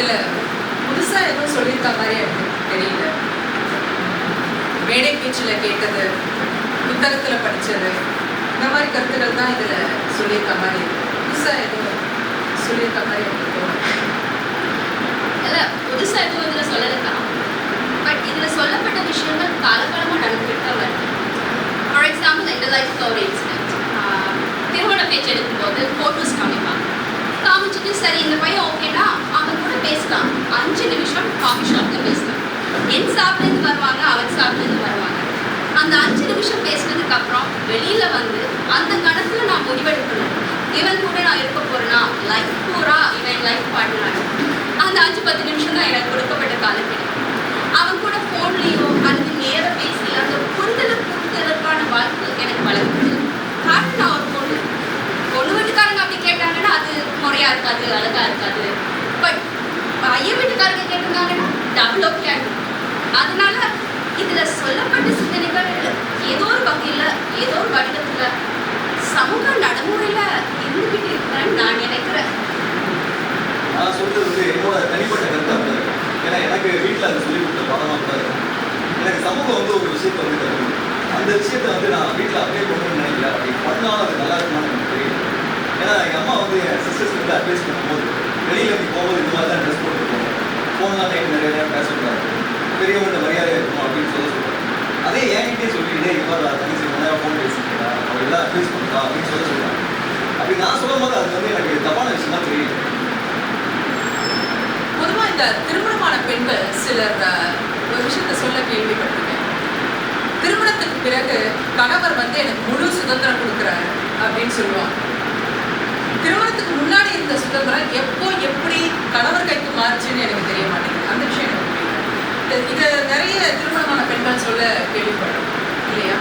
இதுல புதுசா எதுவும் சொல்லியிருக்க மாதிரி எனக்கு தெரியல. மேடை பேச்சுல கேட்டது புத்தகத்துல படிச்சது இந்த மாதிரி கருத்துக்கள் தான் இதுல சொல்லியிருக்க மாதிரி புதுசா எதுவும் சொல்லியிருக்க மாதிரி எனக்கு இல்ல புதுசா எதுவும் இதுல சொல்லலாம் பட் இதுல சொல்லப்பட்ட விஷயங்கள் காலகாலமா நடந்துகிட்டு தான் வருது ஃபார் எக்ஸாம்பிள் இந்த லைஃப் ஒரு இன்சிடென்ட் திருமண பேச்சு எடுக்கும்போது ஃபோட்டோஸ் காமிப்பாங்க காமிச்சிட்டு சரி இந்த பையன் ஓகேனா அவன் கூட பேசலாம் அஞ்சு நிமிஷம் காஃபி ஷாப்ல பேசலாம் என் சாப்பிட்டு வருவாங்க அவன் சாப்பிட்டு வருவாங்க. அந்த அஞ்சு நிமிஷம் பேசினதுக்கு அப்புறம் வெளியில வந்து அந்த கணத்துல நான் முடிவெடுக்கணும். இவன் கூட நான் இருக்க போறேனா? லைஃப் பூரா இவன் லைஃப் பார்ட்னர் அந்த அஞ்சு பத்து நிமிஷம் தான் எனக்கு கொடுக்கப்பட்ட காலத்தில் அவன் கூட ஃபோன்லேயோ அல்லது நேர பேசி அந்த புரிதலை புரிதலுக்கான வாய்ப்பு எனக்கு வழங்கப்படுது. காரணம் நான் ஒரு பொண்ணு. பொண்ணு வீட்டுக்காரங்க அப்படி கேட்டாங்கன்னா அது முறையா இருக்காது அழகா இருக்காது. பட் பையன் வீட்டுக்காரங்க கேட்டிருந்தாங்கன்னா டபுள் கேட் அதனால இதுல சொல்லப்பட்ட சிந்தனைகள் ஏதோ ஒரு வகையில ஏதோ ஒரு வடிவத்துல சமூக நடைமுறையில இருந்துகிட்டு இருக்கிறேன்னு நான் நினைக்கிறேன். நான் சொல்றது வந்து என்னோட தனிப்பட்ட கருத்தா கூட ஏன்னா எனக்கு வீட்டில் அது சொல்லி கொடுத்த படமாக கூட எனக்கு சமூகம் வந்து ஒரு விஷயத்தை வந்து தருது. அந்த விஷயத்தை வந்து நான் வீட்டில் அப்படியே கொண்டு நினைக்கல. அப்படி பண்ணாலும் அது நல்லா இருக்குமான்னு எனக்கு தெரியல. ஏன்னா எங்கள் அம்மா வந்து என் சிஸ்டர்ஸ் வந்து அட்வைஸ் பண்ணும்போது வெளியில் நீ போகும்போது இந்த மாதிரி தான் ட்ரெஸ் போட்டு போகணும் ஃபோன்லாம் நிறைய நேரம் பேசக்கூடாது பெரியவங்க மரியாதை இருக்கும் அப்படின்னு சொல்லி சொல்லுவாங்க அதே என்கிட்டே சொல்லிக்கிட்டே இவ்வாறு தங்கச்சி நிறையா ஃபோன் பேசிக்கிறா? அவள் எல்லாம் அட்வைஸ் பண்ணுறா அப்படின்னு சொல்லி சொல்லுவாங்க அப்படி நான் சொல்லும் போது அது வந்து எனக்கு தப்பான விஷயமா தெரியல பொதுவாக இந்த திருமணமான பெண்கள் சிலர் ஒரு விஷயத்த சொல்ல கேள்விப்பட்டிருக்கேன். திருமணத்துக்கு பிறகு கணவர் வந்து எனக்கு முழு சுதந்திரம் கொடுக்குறாரு அப்படின்னு சொல்லுவாங்க. திருமணத்துக்கு முன்னாடி இருந்த சுதந்திரம் எப்போ எப்படி கணவர் கைக்கு மாறுச்சுன்னு எனக்கு தெரிய மாட்டேங்குது அந்த விஷயம் எனக்கு புரியல இது- நிறைய திருமணமான பெண்கள் சொல்ல கேள்விப்படும் இல்லையா?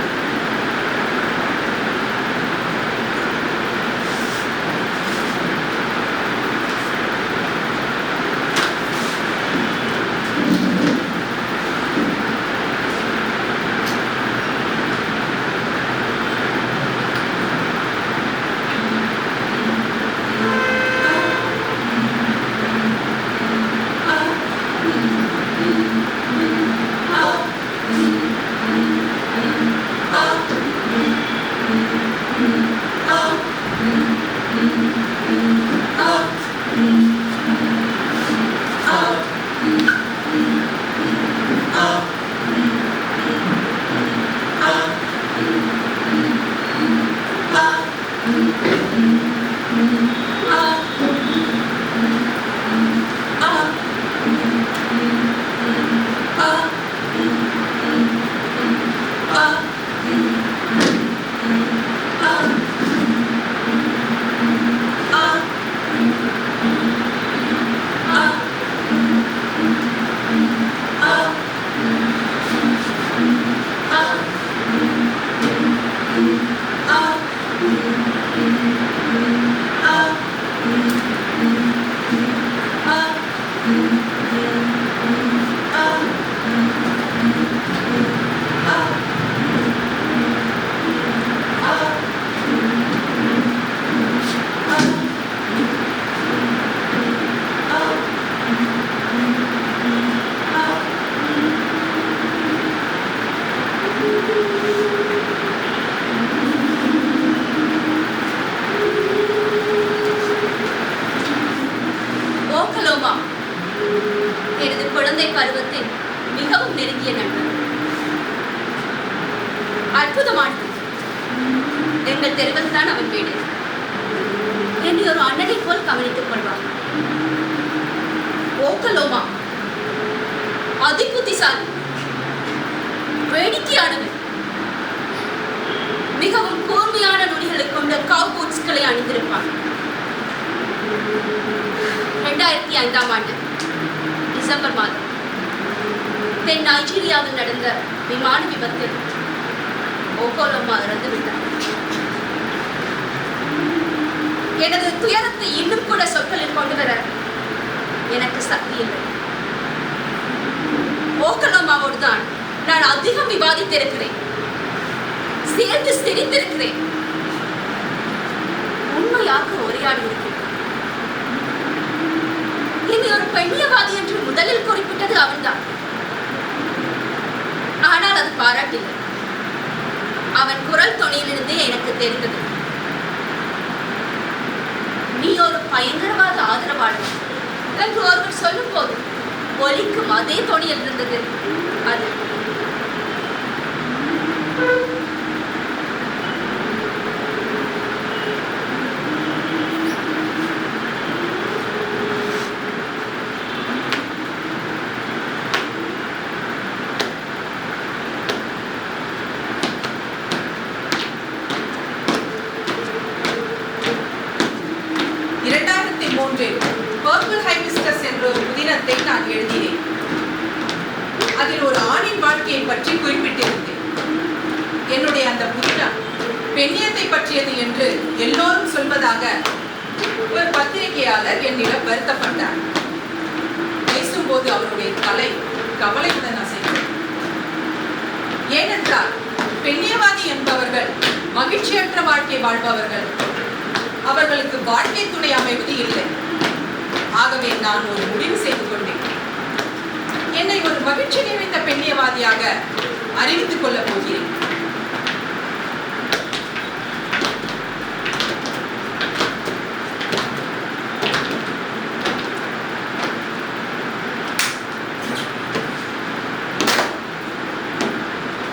அற்புதமானது. எங்கள் தெருவில் தான் அவன் வீடு. என்னை ஒரு அண்ணனை போல் கவனித்துக் கொள்வான் ஓக்கலோமா அதிபுத்திசாலி. வேடிக்கையானவன். மிகவும் கூர்மையான நுனிகளை கொண்ட கவ் பூட்ஸ்களை அணிந்திருப்பான். ரெண்டாயிரத்தி ஐந்தாம் ஆண்டு டிசம்பர் மாதம் தென் நைஜீரியாவில் நடந்த விமான விபத்தில் ஓகோலோமா இறந்து விட்டார் எனது துயரத்தை இன்னும் கூட சொற்களில் கொண்டு வர எனக்கு சக்தி இல்லை ஓக்கலோமாவோடு தான் நான் அதிகம் விவாதித்திருக்கிறேன். சேர்ந்து சிரித்திருக்கிறேன். உண்மையாக உரையாடி இருக்கிறேன். என்னை ஒரு பெண்ணியவாதி என்று முதலில் குறிப்பிட்டது அவன்தான் ஆனால் அது பாராட்டில்லை. அவன் குரல் தொனியிலிருந்தே எனக்கு தெரிந்தது. நீ ஒரு பயங்கரவாத ஆதரவாளர் என்று ஒருவர் சொல்லும் போது ஒலிக்கும் அதே தொனியில் இருந்தது. அது ஒன்றில் பர்பிள் ஹைபிஸ்கஸ் என்ற ஒரு புதினத்தை நான் எழுதினேன். அதில் ஒரு ஆணின் வாழ்க்கையை பற்றி குறிப்பிட்டிருந்தேன். என்னுடைய அந்த புதினம் பெண்ணியத்தை பற்றியது என்று எல்லோரும் சொல்வதாக ஒரு பத்திரிகையாளர் என்னிடம் வருத்தப்பட்டார். பேசும்போது அவருடைய தலை கவலையுடன் அசைந்தது. ஏனென்றால் பெண்ணியவாதி என்பவர்கள் மகிழ்ச்சியற்ற வாழ்க்கை வாழ்பவர்கள். அவர்களுக்கு வாழ்க்கை துணை அமைவது இல்லை. ஆகவே நான் ஒரு முடிவு செய்து கொண்டேன். என்னை ஒரு மகிழ்ச்சி நிறைந்த பெண்ணியவாதியாக அறிவித்துக் கொள்ளப் போகிறேன்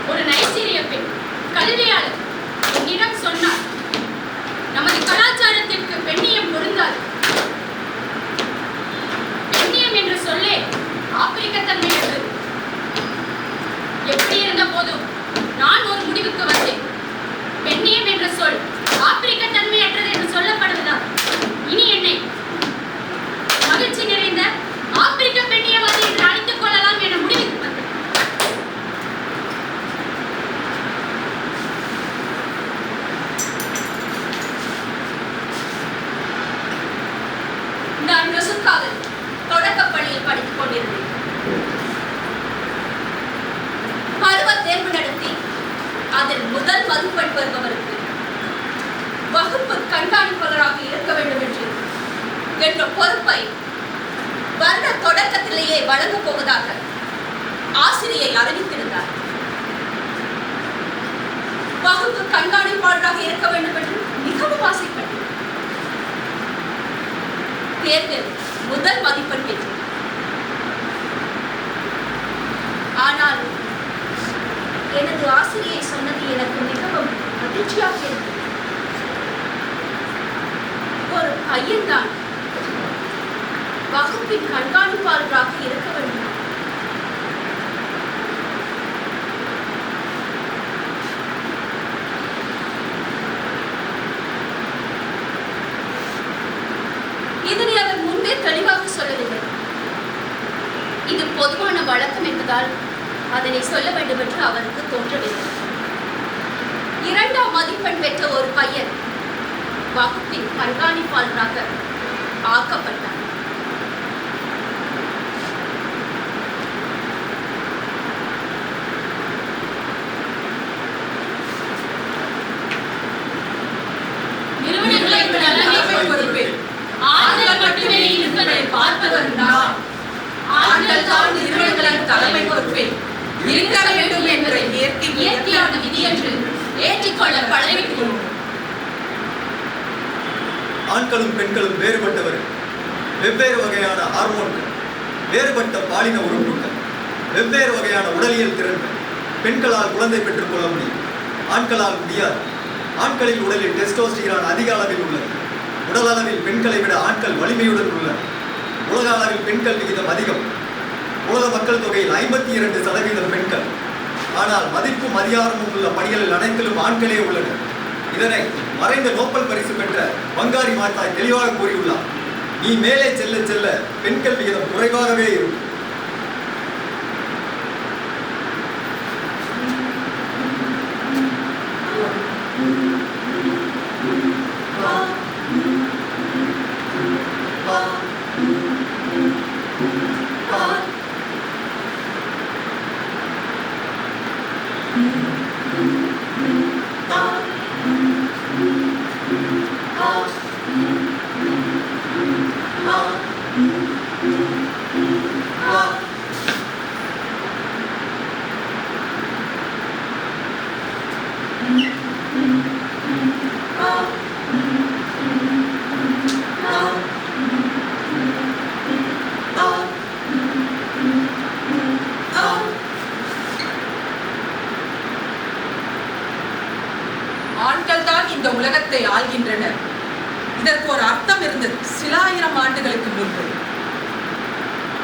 ஒரு நைசீரிய பெண் கல்வியாளர் என்னிடம் சொன்னார் நமது கலாச்சாரத்திற்கு பெண்ணியம் பொருந்தாது பெண்ணியம் என்று சொல்லே ஆப்பிரிக்கத்தன்மையற்றது எப்படி இருந்த போதும் நான் ஒரு முடிவுக்கு வந்தேன் பெண்ணியம் என்ற சொல் ஆப்பிரிக்கத்தன்மையற்றது என்று சொல்லப்படுவதால் இனி என்னை மகிழ்ச்சி நிறைந்த ஆப்பிரிக்க பெண்ணியவாதி என்று அழைத்துக் கொள்ளலாம் என முடிவுக்கு வந்தேன் அமெரிக்காவில் ருசுக்காவில் தொடக்கப் பள்ளியில் படித்துக் கொண்டிருந்தேன். பருவ தேர்வு நடத்தி அதில் முதல் மதிப்பெண் பெறுபவருக்கு வகுப்பு கண்காணிப்பாளராக இருக்க வேண்டும் என்று என்ற பொறுப்பை வருட தொடக்கத்திலேயே வழங்கப் போவதாக ஆசிரியை அறிவித்திருந்தார். வகுப்பு கண்காணிப்பாளராக இருக்க வேண்டும் என்று மிகவும் ஆசைப்பட்டேன். தேர்வில் முதல் மதிப்பெண் பெற்றார் ஆனால் எனது ஆசிரியை சொன்னது எனக்கு மிகவும் மகிழ்ச்சியாக இருந்தது ஒரு பையன்தான் வகுப்பின் கண்காணிப்பாளராக இருக்க வேண்டும் இதனை அவர் முன்பே தெளிவாக சொல்லவில்லை இது பொதுவான வழக்கம் என்பதால் அதனை சொல்ல வேண்டும் என்று அவருக்கு தோன்றவில்லை. இரண்டாம் மதிப்பெண் பெற்ற ஒரு பையன் வகுப்பின் கண்காணிப்பாளராக ஆக்கப்பட்டார் நிறுவனங்களின் தலைமை தலைமை பொறுப்பில் ஆண்கள் மட்டுமே இருப்பதை பார்ப்பவர் நான் ஆண்கள் தான் நிறுவனங்களின் தலைமை பொறுப்பில் இருக்க வேண்டும் என்ற இயற்கை இயற்கையான விதி என்று ஏற்றிக்கொள்ள பழகிக்கொள்ளும் ஆண்களும் பெண்களும் வேறுபட்டவர்கள் வெவ்வேறு வகையான ஹார்மோன்கள் வேறுபட்ட பாலின உறுப்புகள் வெவ்வேறு வகையான உடலியல் திறன்கள். பெண்களால் குழந்தை பெற்றுக்கொள்ள முடியும். ஆண்களால் முடியாது. ஆண்களின் உடலில் டெஸ்டோஸ்டிரான் அதிக அளவில் உள்ளது. உடல் அளவில் பெண்களை விட ஆண்கள் வலிமையுடன் உள்ளனர். உலக அளவில் பெண்கள் விகிதம் அதிகம். உலக மக்கள் தொகையில் ஐம்பத்தி இரண்டு சதவீதம் பெண்கள். ஆனால் மதிப்பும் அதிகாரமும் உள்ள பணிகளில் அனைத்திலும் ஆண்களே உள்ளனர். இதனை மறைந்த நோபல் பரிசு பெற்ற வங்காரி மாத்தாய் தெளிவாக கூறியுள்ளார். நீ மேலே செல்ல செல்ல பெண்கள் விகிதம் குறைவாகவே இருக்கும். இந்த உலகத்தை ஆள்கின்றனர் இதற்கு ஒரு அர்த்தம் இருந்தது. சில ஆயிரம் ஆண்டுகளுக்கு முன்பு.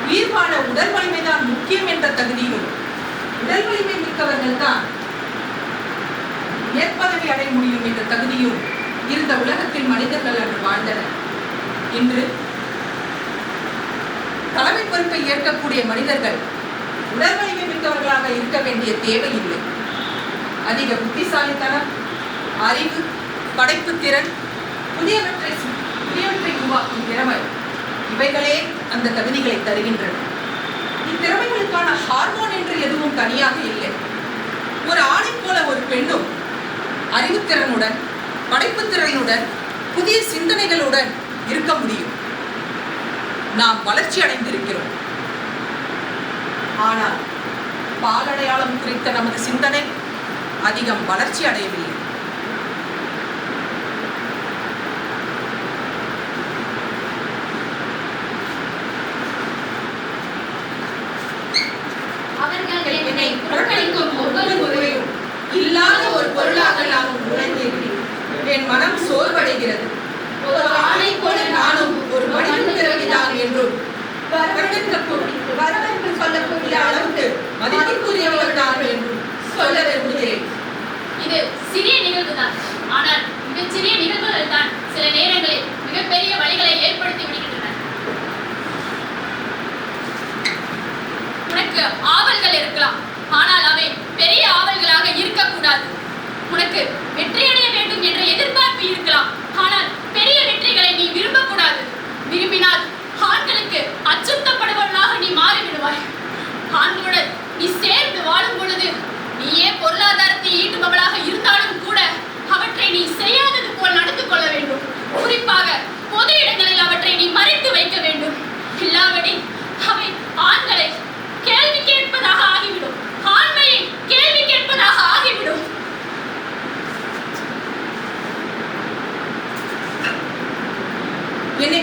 உயிர் வாழ உடல் வலிமைதான் முக்கியம் என்ற தகுதியும் உடல் வலிமை மிக்கவர்கள் தான் மேற்பதவி அடைய முடியும் என்ற தகுதியும் இருந்த உலகத்தில் மனிதர்கள் அன்று வாழ்ந்தனர். இன்று தலைமை பொறுப்பை ஏற்கக்கூடிய மனிதர்கள் உடல் வலிமை மிக்கவர்களாக இருக்க வேண்டிய தேவை இல்லை அதிக புத்திசாலித்தனம் அறிவு படைப்பு திறன் புதியவற்றை புதியவற்றை உருவாக்கும் திறமை. இவைகளே அந்த தகுதிகளை தருகின்றன. இத்திறமைகளுக்கான ஹார்மோன் என்று எதுவும் தனியாக இல்லை. ஒரு ஆணை போல ஒரு பெண்ணும் அறிவுத்திறனுடன் படைப்புத்திறனுடன் புதிய சிந்தனைகளுடன் இருக்க முடியும். நாம் வளர்ச்சி அடைந்திருக்கிறோம். ஆனால் பாலடையாளம் குறித்த நமது சிந்தனை அதிகம் வளர்ச்சி அடையவில்லை.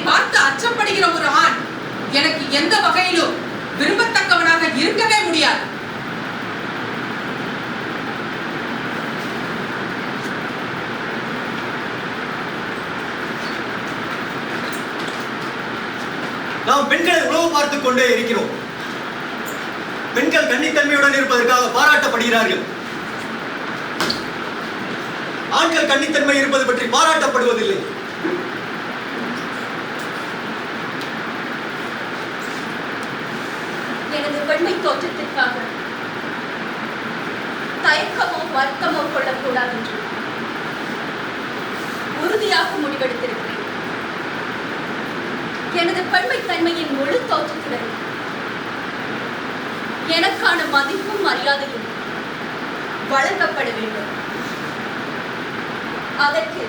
பார்த்து அச்சப்படுகிற ஒரு ஆண் எனக்கு எந்த வகையிலும் விரும்பத்தக்கவனாக இருக்கவே முடியாது. நாம் பெண்களை உழவு பார்த்துக் கொண்டே இருக்கிறோம். பெண்கள் கன்னித்தன்மையுடன் இருப்பதற்காக பாராட்டப்படுகிறார்கள். ஆண்கள் கன்னித்தன்மை இருப்பது பற்றி பாராட்டப்படுவதில்லை. வருத்தமோ கொள்ளக்கூடாது என்று உறுதியாக முடிவெடுத்திருக்கிறேன். எனது பெண்மை தன்மையின் முழு தோற்றத்துடன் எனக்கான மதிப்பும் மரியாதையும் வழங்கப்பட வேண்டும். அதற்கு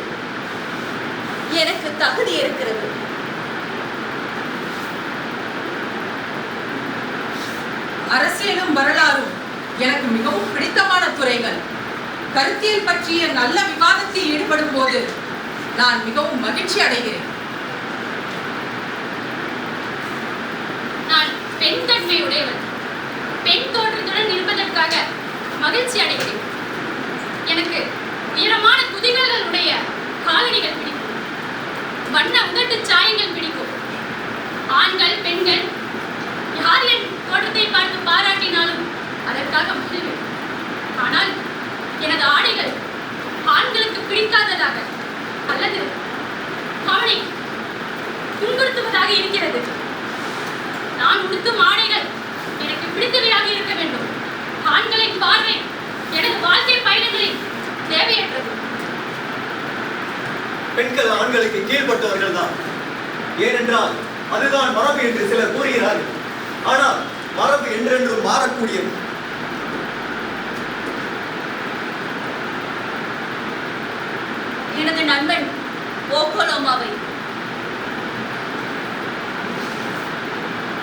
எனக்கு தகுதி இருக்கிறது. அரசியலும் வரலாறும் எனக்கு மிகவும் பிடித்தமான துறைகள். கருத்தியல் பற்றிய நல்ல விவாதத்தில் ஈடுபடும் போது நான் மிகவும் மகிழ்ச்சி அடைகிறேன். நான் பெண் தன்மை உடையவன். பெண் தோற்றத்துடன் இருப்பதற்காக மகிழ்ச்சி அடைகிறேன். எனக்கு உயரமான குதிகால்கள் உடைய காலணிகள் பிடிக்கும். வண்ண உதட்டு சாயங்கள் பிடிக்கும். ஆண்கள் பெண்கள் யார் என் தோற்றத்தை பார்த்து பாராட்டினாலும் அதற்காக மகிழ்வேன். ஆனால் எனது ஆடைகள் ஆண்களுக்கு பிடிக்காததாக அல்லது அவனை துன்புறுத்துவதாக இருக்கிறது. நான் உடுத்தும் ஆடைகள் எனக்கு பிடித்தவையாக இருக்க வேண்டும். ஆண்களின் பார்வை எனது வாழ்க்கை பயணங்களில் தேவையற்றது. பெண்கள் ஆண்களுக்கு கீழ்பட்டவர்கள் தான். ஏனென்றால் அதுதான் மரபு என்று சிலர் கூறுகிறார்கள். ஆனால் மரபு என்றென்றும் மாறக்கூடியது. எனது நண்பன் ஓகோலோமாவை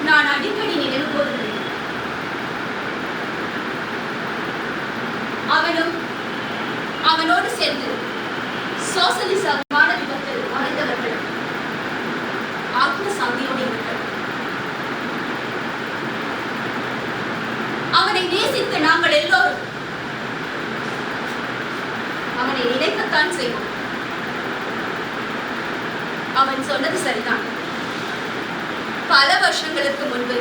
நான் அடிக்கடி நினைவு கூறுகிறேன். அவனும் அவனோடு சேர்ந்து சோசலிச விமான விபத்தில் மறைந்தவர்கள் ஆத்ம சாந்தியோடு இருக்கிறார் அவனை நேசித்த நாங்கள் எல்லோரும் அவனை நினைக்கத்தான் செய்வோம் அவன் சொன்னது சரிதான் பல வருஷங்களுக்கு முன்பு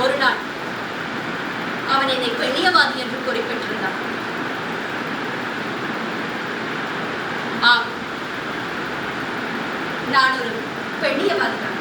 ஒரு நாள் அவன் என்னை பெண்ணியவாதி என்று குறிப்பிட்டிருந்தான் ஆம் நான் ஒரு பெண்ணியவாதி தான்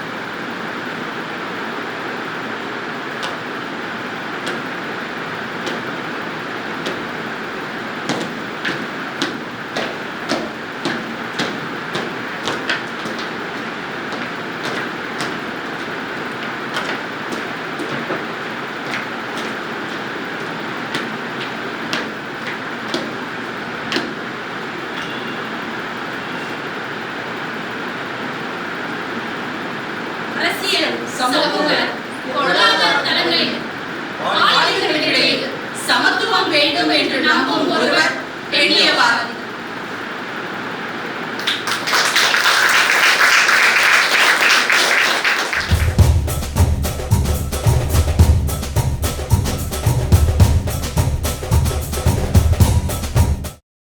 அரசியல் பொருளாதார தளங்களில் பாலினங்களுக்கிடையே சமத்துவம் வேண்டும் என்று நம்பும் ஒருவர் பெண்ணியவாதி